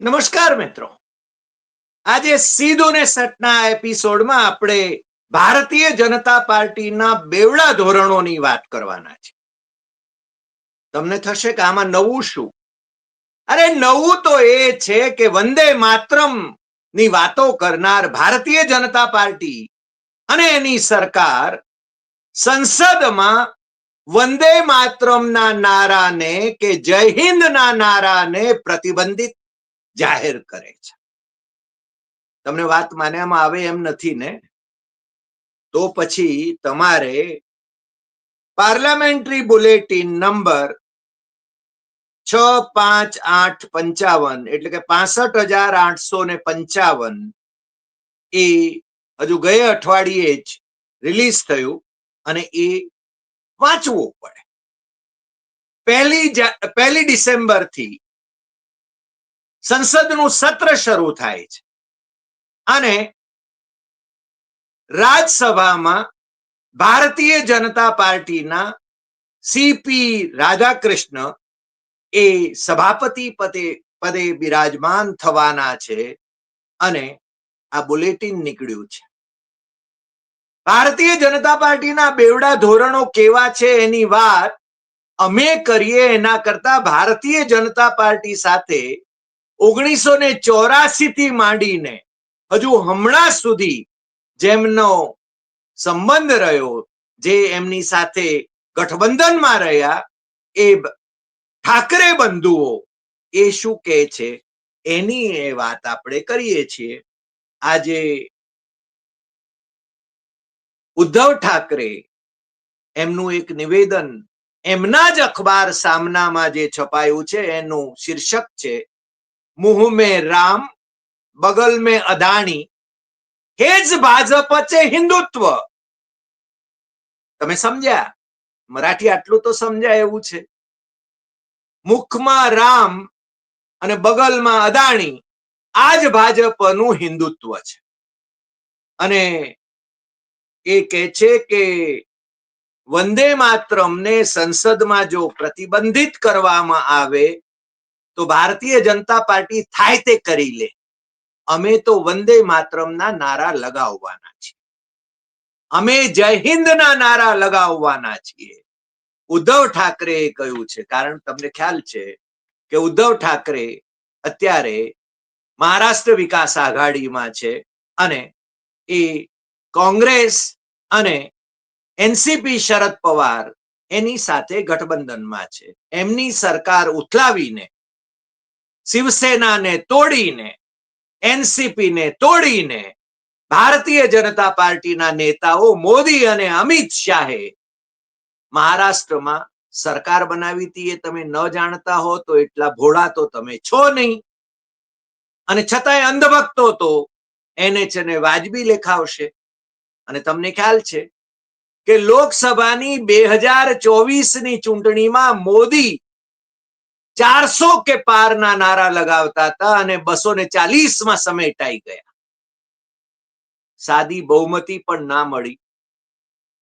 નમસ્કાર મિત્રો. આજે સીધો ને સટના એપિસોડમાં આપણે ભારતીય જનતા પાર્ટીના બેવડા ધોરણોની વાત કરવાના છે. તમને થશે કે આમાં નવું શું? અરે નવું તો એ છે કે વંદે માતરમની વાતો કરનાર ભારતીય જનતા પાર્ટી અને એની સરકાર સંસદમાં વંદે માતરમના નારાને કે જય હિન્દના નારાને પ્રતિબંધિત જાહેર કરે છે. તમને વાત માન્યામાં આવે એમ નથી ને? તો પછી તમારે પાર્લામેન્ટરી બુલેટિન નંબર છ પાંચ આઠ પંચાવન એટલે કે પાસઠ હજાર આઠસો ને પંચાવન એ હજુ ગયા અઠવાડિયે જ રિલીઝ થયું અને એ વાંચવું પડે. પહેલી પહેલી ડિસેમ્બરથી સંસદનું સત્ર શરૂ થાય છે. અને રાજ્યસભામાં ભારતીય જનતા પાર્ટીના સીપી રાધાકૃષ્ણ એ સભાપતિ પદે પદે બિરાજમાન થવાના છે અને આ બુલેટિન નીકળ્યું છે. ભારતીય જનતા પાર્ટીના બેવડા ધોરણો કેવા છે એની વાત અમે કરીએ એના કરતા ભારતીય જનતા પાર્ટી સાથે ઓગણીસો ને ચોરાસી થી માંડીને હજુ હમણાં સુધી જેમનો સંબંધ રહ્યો, જે એમની સાથે ગઠબંધનમાં રહ્યા, એ ઠાકરે બંધુઓ, એ શું કહે છે? એની એ વાત આપણે કરીએ છીએ. આજે ઉદ્ધવ ઠાકરે એમનું એક નિવેદન એમના જ અખબાર સામનામાં જે છપાયું છે, એનું શીર્ષક છે મે રામ બગલ મે અદાણી હે જ ભાજપ છે હિન્દુત્વ તમે સમજ્યા? મરાઠી આટલું તો સમજાય એવું છે. મુખમાં રામ અને બગલમાં અદાણી આ જ ભાજપનું હિન્દુત્વ છે. અને એ કહે છે કે વંદે માતરમને સંસદમાં જો પ્રતિબંધિત કરવામાં આવે તો ભારતીય જનતા પાર્ટી થાય તે કરી લે. અમે તો વંદે માતરમના નારા લગાવવાના છીએ. અમે જય હિન્દના નારા લગાવવાના છીએ. ઉદ્ધવ ઠાકરે કહ્યું છે, કારણ તમને ખ્યાલ છે કે ઉદ્ધવ ઠાકરે અત્યારે મહારાષ્ટ્ર વિકાસ આઘાડીમાં છે અને એ કોંગ્રેસ અને એનસીપી શરદ પવાર એની સાથે ગઠબંધનમાં છે. એમની સરકાર ઉથલાવીને શિવસેનાને તોડીને એનસીપી ને તોડીને, ભારતીય જનતા પાર્ટીના નેતાઓ મોદી અને અમિત શાહે મહારાષ્ટ્રમાં સરકાર બનાવી હતી એ તમે ન જાણતા હો તો એટલા ભોળા તો તમે છો નહીં. અને છતાંય અંધભક્તો તો એને છે ને વાજબી લેખાવશે. અને તમને ખ્યાલ છે કે લોકસભાની બે હજાર ચોવીસની ચૂંટણીમાં મોદી ચારસો કે પારના નારા લગાવતા હતા અને બસો ને ચાલીસમાં સમેટાઈ ગયા. સાદી બહુમતી પણ ના મળી.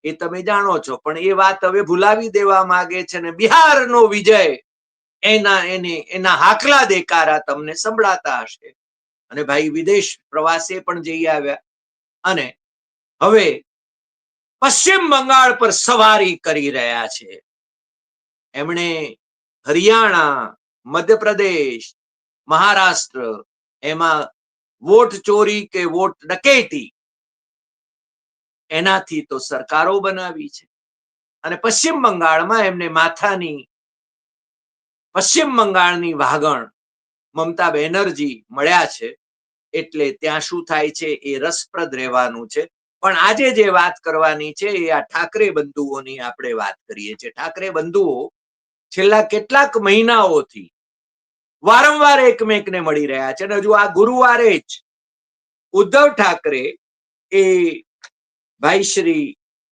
એ તમે જાણો છો, પણ એ વાત હવે ભૂલાવી દેવા માંગે છે ને બિહારનો વિજય એના એને, એના હાકલા દેકારા તમને સંભળાતા હશે. અને ભાઈ વિદેશ પ્રવાસે પણ જઈ આવ્યા. અને હવે પશ્ચિમ બંગાળ પર સવારી કરી રહ્યા છે. એમણે હરિયાણા, મધ્યપ્રદેશ, મહારાષ્ટ્ર, એમાં વોટ ચોરી કે વોટ ડકેતી એનાથી તો સરકારો બનાવી છે. અને પશ્ચિમ બંગાળમાં એમને માથાની, પશ્ચિમ બંગાળની વાગણ મમતા બેનર્જી મળ્યા છે, એટલે ત્યાં શું થાય છે એ રસપ્રદ રહેવાનું છે. પણ આજે જે વાત કરવાની છે એ આ ઠાકરે બંધુઓની આપણે વાત કરીએ છીએ. ઠાકરે બંધુઓ છેલ્લા કેટલાક મહિનાઓથી વારંવાર એકમેકને મળી રહ્યા છે અને હજુ આ ગુરુવારે જ ઉદ્ધવ ઠાકરે એ ભાઈ શ્રી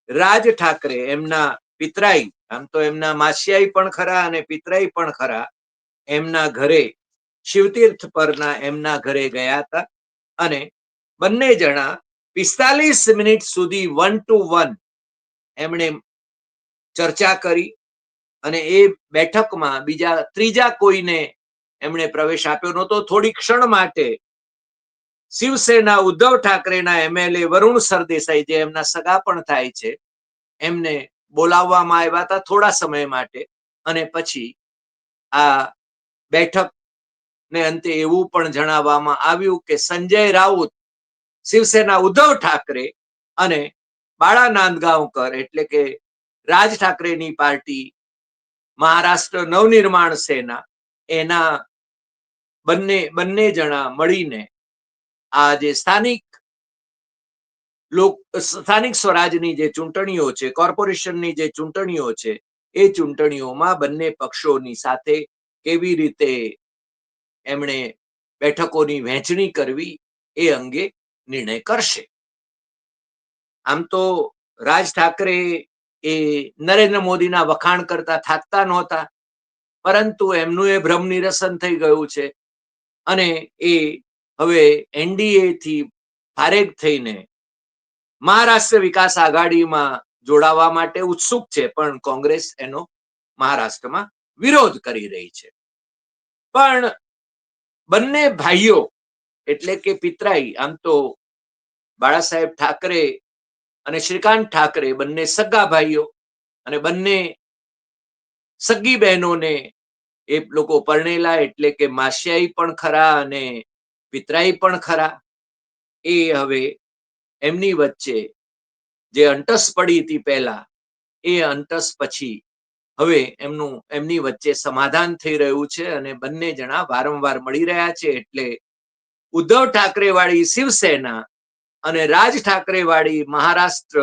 રાજ ઠાકરે એમના પિતરાઈ, આમ તો એમના માસિયાઈ પણ ખરા અને પિતરાઈ પણ ખરા, એમના ઘરે શિવતીર્થ પરના એમના ઘરે ગયા હતા અને બંને જણા પિસ્તાલીસ મિનિટ સુધી વન ટુ વન એમણે ચર્ચા કરી અને એ બેઠકમાં બીજા, ત્રીજા કોઈને એમણે પ્રવેશ આપ્યો નહોતો. થોડી ક્ષણ માટે શિવસેના ઉદ્ધવ ઠાકરેના એમએલએ વરુણ સરદેસાઈ જે એમના સગા પણ થાય છે, એમને બોલાવવામાં આવ્યા હતા થોડા સમય માટે. અને પછી આ બેઠક ને અંતે એવું પણ જણાવવામાં આવ્યું કે સંજય રાઉત શિવસેના ઉદ્ધવ ઠાકરે અને બાળા નાંદગાંવકર એટલે કે રાજ ઠાકરેની પાર્ટી મહારાષ્ટ્ર નવનિર્માણ સેના, એના બંને બંને જણા મળીને આ જે સ્થાનિક લોક, સ્થાનિક સ્વરાજની જે ચૂંટણીઓ છે, કોર્પોરેશનની જે ચૂંટણીઓ છે, એ ચૂંટણીઓમાં બંને પક્ષોની સાથે કેવી રીતે એમણે બેઠકોની વહેંચણી કરવી એ અંગે નિર્ણય કરશે. આમ તો રાજ ઠાકરે એ નરેન્દ્ર મોદીના વખાણ કરતા થાકતા નહોતા. પરંતુ એમનું એ ભ્રમ નિરસન થઈ ગયું છે અને એ હવે એનડીએ થી ફારેગ થઈને મહારાષ્ટ્ર વિકાસ આઘાડીમાં જોડાવા માટે ઉત્સુક છે, પણ કોંગ્રેસ એનો મહારાષ્ટ્રમાં વિરોધ કરી રહી છે. પણ બંને ભાઈઓ એટલે કે પિતરાઈ, આમ તો બાળા સાહેબ ઠાકરે અને શ્રીકાંત ઠાકરે બંને સગા ભાઈઓ અને બંને સગી બહેનોને એ લોકો પરણેલા એટલે કે માસિયાઈ પણ ખરા અને પિતરાઈ પણ ખરા. એ હવે એમની વચ્ચે જે અંટસ પડી હતી પહેલા, એ અંટસ પછી હવે એમનું, એમની વચ્ચે સમાધાન થઈ રહ્યું છે અને બંને જણા વારંવાર મળી રહ્યા છે એટલે ઉદ્ધવ ઠાકરે વાળી શિવસેના અને રાજ ઠાકરે વાળી મહારાષ્ટ્ર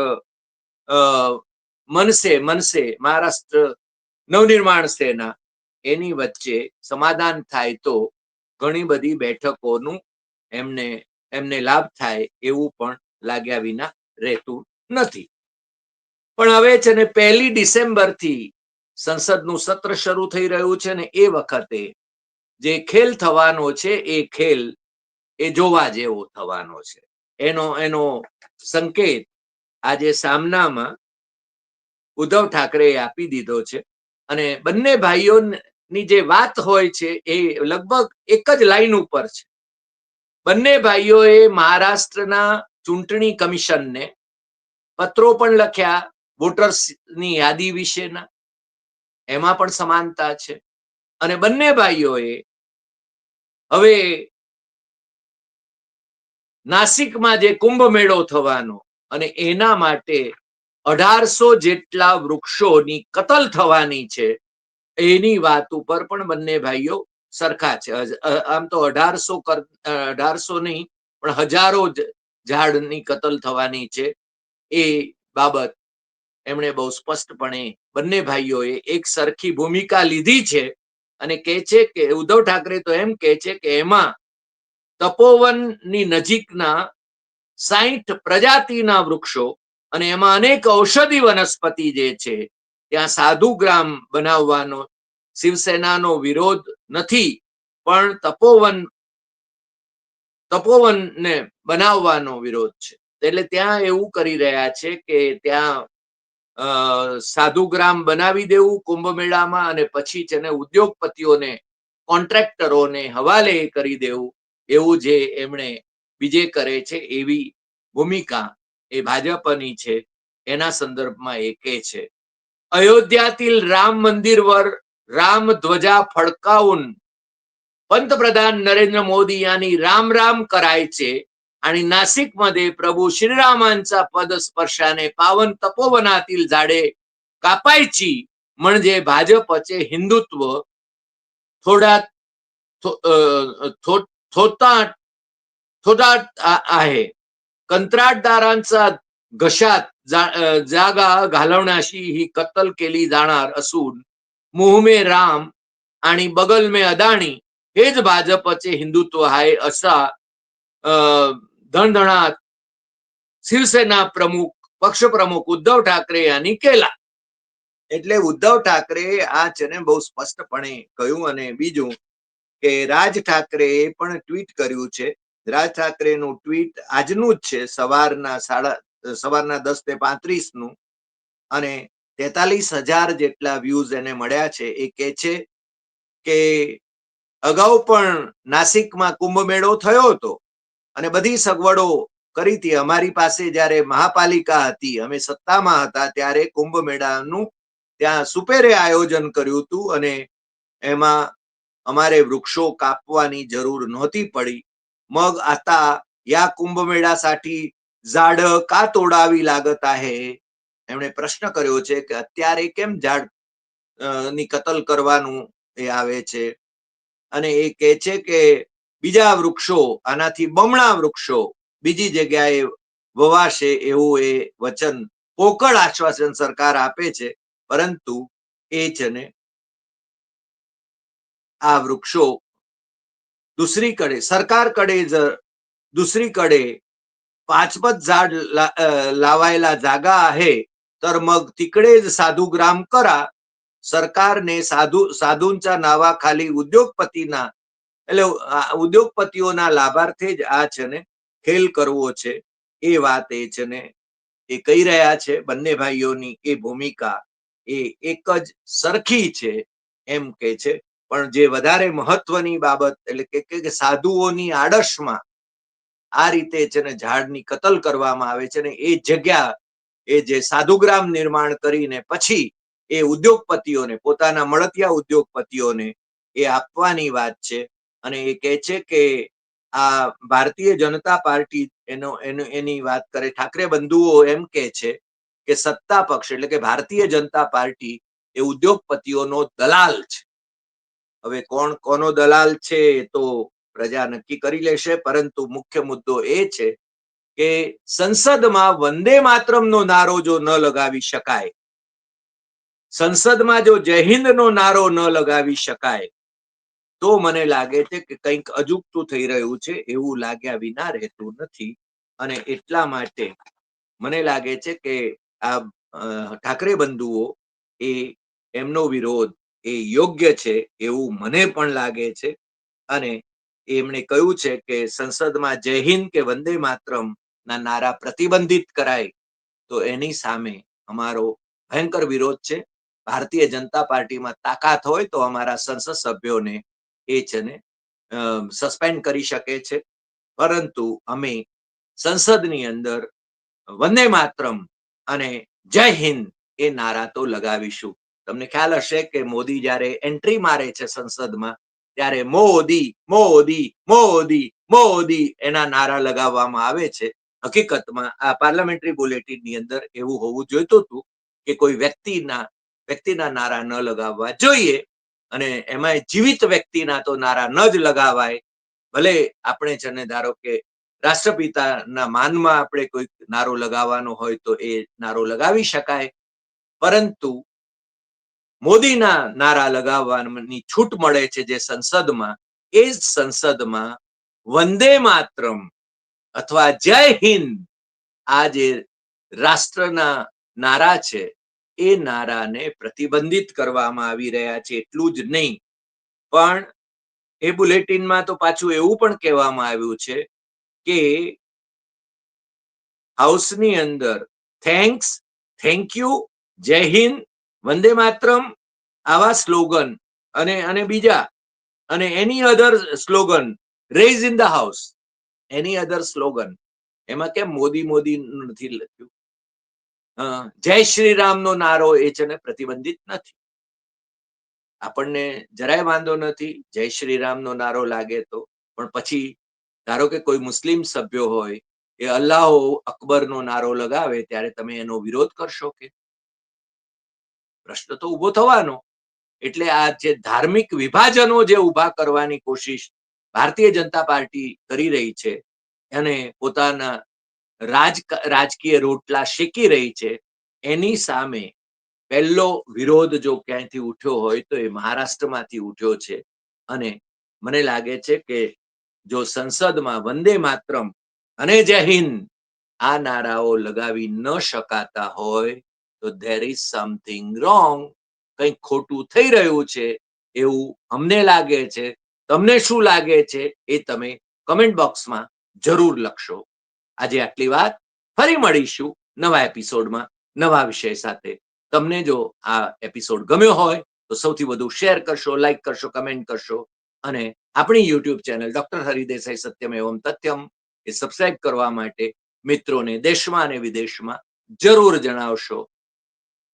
મનસે મનસે, મહારાષ્ટ્ર નવનિર્માણ સેના, એની વચ્ચે સમાધાન થાય તો ઘણી બધી બેઠકોનું એમને એમને લાભ થાય એવું પણ લાગ્યા વિના રહેતું નથી. પણ હવે છે ને પહેલી ડિસેમ્બરથી સંસદનું સત્ર શરૂ થઈ રહ્યું છે ને એ વખતે જે ખેલ થવાનો છે એ ખેલ એ જોવા જેવો થવાનો છે. એનો એનો સંકેત આજે સામનામાં ઉદ્ધવ ઠાકરે આપી દીધો છે. અને બંને ભાઈઓની જે વાત હોય છે એ લગભગ એક જ લાઈન ઉપર છે. બંને ભાઈઓએ મહારાષ્ટ્રના ચૂંટણી કમિશનને પત્રો પણ લખ્યા વોટર્સની યાદી વિશેના. એમાં પણ સમાનતા છે. અને બંને ભાઈઓએ હવે નાસિકમાં જે કુંભ મેળો થવાનો અને એના માટે અઢારસો જેટલા વૃક્ષોની કતલ થવાની છે, એની વાત ઉપર પણ બંને ભાઈઓ સરખા છે. આમ તો અઢારસો અઢારસો નહીં, પણ હજારો ઝાડની કતલ થવાની છે. એ બાબત એમણે બહુ સ્પષ્ટપણે બંને ભાઈઓએ એક સરખી ભૂમિકા લીધી છે અને કે છે કે, ઉદ્ધવ ઠાકરે તો એમ કે છે કે, એમાં તપોવનની નજીકના સાહીઠ પ્રજાતિના વૃક્ષો અને એમાં અનેક ઔષધિ વનસ્પતિ જે છે, ત્યાં સાધુ ગ્રામ બનાવવાનો શિવસેનાનો વિરોધ નથી, પણ તપોવન, તપોવનને બનાવવાનો વિરોધ છે. એટલે ત્યાં એવું કરી રહ્યા છે કે ત્યાં સાધુગ્રામ બનાવી દેવું કુંભ મેળામાં અને પછી તેને ઉદ્યોગપતિઓને, કોન્ટ્રાક્ટરોને હવાલે કરી દેવું. એવું જે એમણે બીજે કરે છે એવી ભૂમિકા એ ભાજપની છે એના સંદર્ભમાં એ કે છે अयोध्यातील राम मंदिरवर राम ध्वजा फडकावून पंतप्रधान नरेंद्र मोदी यांनी राम राम करायचे आणि नाशिकमध्ये प्रभू श्रीरामांचा पद स्पर्शाने पावन तपोवनातील झाडे कापायची म्हणजे भाजपचे हिंदुत्व थोड्यात थोतात थोडाट आहे कंत्राटदारांचा घशात जागा घालवण्याशी ही कत्तल केली जाणार असून मोहमे राम आणि बगल में अदाणी हेच भाजपचे हिंदुत्व आहे असा धणधणाट શિવસેના પ્રમુખ પક્ષ પ્રમુખ ઉદ્ધવ ઠાકરે यांनी કેલા એટલે ઉદ્ધવ ઠાકરે આ છે ને બહુ સ્પષ્ટપણે કહ્યું અને બીજું કે રાજ ઠાકરે પણ ટ્વીટ કર્યું છે. રાજ ઠાકરેનું ટ્વીટ આજનું જ છે, સવારના સાડા, સવારના દસ ને પાંત્રીસનું અને તેતાલીસ હજાર જેટલા વ્યૂઝ એને મળ્યા છે. એ કે છે કે અગાઉ પણ નાસિકમાં કુંભ મેળો થયો હતો. અને બધી સગવડો કરી હતી. અમારી પાસે જ્યારે મહાપાલિકા હતી, અમે સત્તામાં હતા, ત્યારે કુંભ મેળાનું ત્યાં સુપેરે આયોજન કર્યું હતું અને એમાં અમારે વૃક્ષો કાપવાની જરૂર નહોતી પડી. મગ આતા યા કુંભમેળા साठी ઝાડ કા તોડાવી લાગતા હે? એમણે પ્રશ્ન કર્યો છે કે અત્યારે કેમ ઝાડની કતલ કરવાનું એ આવે છે? અને એ કહે છે કે બીજા વૃક્ષો, આનાથી બમણા વૃક્ષો બીજી જગ્યાએ વવાશે એવું એ વચન પોકળ આશ્વાસન સરકાર આપે છે. પરંતુ એ છે ને આ वृक्षो દુસરી કડે जर दुसरीकडे पाचपत झाड ला, लावायला जागा आहे तर જ સાધુ ગ્રામ કરા. સરકારને સાધુ સાધુંચા નાવા ખાલી ઉદ્યોગપતિના એટલે ઉદ્યોગપતિઓના લાભાર્થે જ આ છે ને ખેલ કરવો છે એ વાત એ છે ને એ કહી રહ્યા છે બંને ભાઈઓની એ ભૂમિકા એ એક જ સરખી છે એમ કે છે. પણ જે વધારે મહત્વની બાબત એટલે કે સાધુઓની આડશમાં આ રીતે છે ને ઝાડની કતલ કરવામાં આવે છે ને એ જગ્યા, એ જે સાધુગ્રામ નિર્માણ કરીને પછી એ ઉદ્યોગપતિઓને, પોતાના મળતિયા ઉદ્યોગપતિઓને એ આપવાની વાત છે. અને એ કહે છે કે આ ભારતીય જનતા પાર્ટી એનો એનો, એની વાત કરે. ઠાકરે બંધુઓ એમ કે છે કે સત્તા પક્ષ એટલે કે ભારતીય જનતા પાર્ટી એ ઉદ્યોગપતિઓનો દલાલ છે. હવે કોણ, કોનો દલાલ છે તો પ્રજા નક્કી કરી લેશે, પરંતુ મુખ્ય મુદ્દો એ છે કે સંસદમાં વંદે માતરમનો નારો જો ન લગાવી શકાય, સંસદમાં જો જય હિન્દનો નારો ન લગાવી શકાય, તો મને લાગે છે કે કંઈક અજુગતું થઈ રહ્યું છે, એવું લાગ્યા વિના રહેતું નથી. અને એટલા માટે મને લાગે છે કે આ ઠાકરે બંધુઓ એ એમનો વિરોધ એ યોગ્ય છે એવું મને પણ લાગે છે. અને એમણે કહ્યું છે કે સંસદમાં જય હિન્દ કે વંદે માતરમ ના નારા પ્રતિબંધિત કરાય, તો એની સામે અમારો ભયંકર વિરોધ છે. ભારતીય જનતા પાર્ટીમાં તાકાત હોય તો અમારા સંસદ સભ્યોને એ છે ને સસ્પેન્ડ કરી શકે છે. પરંતુ અમે સંસદની અંદર વંદે માતરમ અને જય હિન્દ એ નારા તો લગાવીશું. તમને ખ્યાલ હશે કે મોદી જ્યારે એન્ટ્રી મારે છે સંસદમાં, ત્યારે મોદી મોદી મોદી મોદી એના નારા લગાવવામાં આવે છે. હકીકતમાં આ પાર્લામેન્ટરી બુલેટિનની અંદર એવું હોવું જોઈતું હતું કે કોઈ વ્યક્તિના વ્યક્તિના નારા ન લગાવવા જોઈએ અને એમાં જીવિત વ્યક્તિના તો નારા ન જ લગાવાય. ભલે આપણે છે ને ધારો કે રાષ્ટ્રપિતાના માનમાં આપણે કોઈ નારો લગાવવાનો હોય તો એ નારો લગાવી શકાય. પરંતુ મોદીના નારા લગાવવાની છૂટ મળે છે જે સંસદમાં, એ જ સંસદમાં વંદે માતરમ અથવા જય હિન્દ આ જે રાષ્ટ્રના નારા છે, એ નારાને પ્રતિબંધિત કરવામાં આવી રહ્યા છે, એટલું જ નહીં. પણ એ બુલેટિનમાં તો પાછું એવું પણ કહેવામાં આવ્યું છે કે હાઉસની અંદર થેન્ક્સ, થેન્ક યુ, જય હિન્દ વંદે માતરમ આવા સ્લોગન અને અને બીજા અને any other slogan raise in the house any other slogan. એમાં કેમ મોદી મોદી નથી લખ્યું? જય શ્રી રામનો નારો એ છે ને પ્રતિબંધિત નથી. આપણને જરાય વાંધો નથી, જય શ્રી રામનો નારો લાગે તો. પણ પછી, ધારો કે કોઈ મુસ્લિમ સભ્યો હોય, એ અલ્લાહો અકબરનો નારો લગાવે, ત્યારે તમે એનો વિરોધ કરશો કે? પ્રશ્ન તો ઊભો થવાનો. એટલે આ જે ધાર્મિક વિભાજનો જે ઊભા કરવાની કોશિશ ભારતીય જનતા પાર્ટી કરી રહી છે અને પોતાના રાજ રાજકીય રોટલા શેકી રહી છે, એની સામે પહેલો વિરોધ જો ક્યાંયથી ઉઠ્યો હોય તો એ મહારાષ્ટ્રમાંથી ઉઠ્યો છે. અને મને લાગે છે કે જો સંસદમાં વંદે માતરમ અને જય હિન્દ આ નારાઓ લગાવી ન શકાતા હોય તો ધેર ઇઝ સમથિંગ રોંગ કંઈક ખોટું થઈ રહ્યું છે એવું અમને લાગે છે. તમને શું લાગે છે એ તમે કમેન્ટ બોક્સમાં જરૂર લખશો. આજે આટલી વાત. ફરી મળીશું નવા એપિસોડમાં નવા વિષય સાથે. તમને જો આ એપિસોડ ગમ્યો હોય તો સૌથી વધુ શેર કરશો લાઈક કરશો કમેન્ટ કરશો અને આપણી YouTube channel doctor Hari Desai Satyam Evam Tathyam એ સબસ્ક્રાઇબ કરવા માટે મિત્રોને દેશમાં અને વિદેશમાં જરૂર જણાવશો.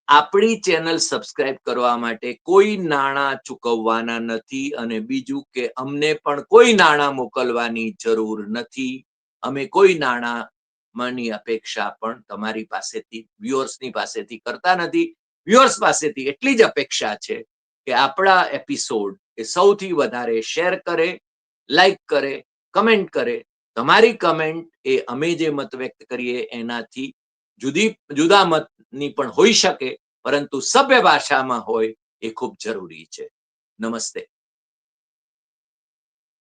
આપણી ચેનલ સબસ્ક્રાઇબ કરવા માટે કોઈ નાણાં ચૂકવવાના નથી અને બીજું કે અમને પણ કોઈ નાણાં મોકલવાની જરૂર નથી. અમે કોઈ નાણાં ની અપેક્ષા પણ તમારી પાસેથી, વ્યુઅર્સની પાસેથી કરતા નથી. વ્યુઅર્સ પાસેથી એટલી જ અપેક્ષા છે કે આપણા એપિસોડ એ સૌથી વધારે શેર કરે, લાઈક કરે, કમેન્ટ કરે. તમારી કમેન્ટ એ અમે જે મત વ્યક્ત કરીએ એનાથી જુદી, જુદા મતની પણ હોઈ શકે, પરંતુ સભ્ય ભાષામાં હોય એ ખૂબ જરૂરી છે. નમસ્તે.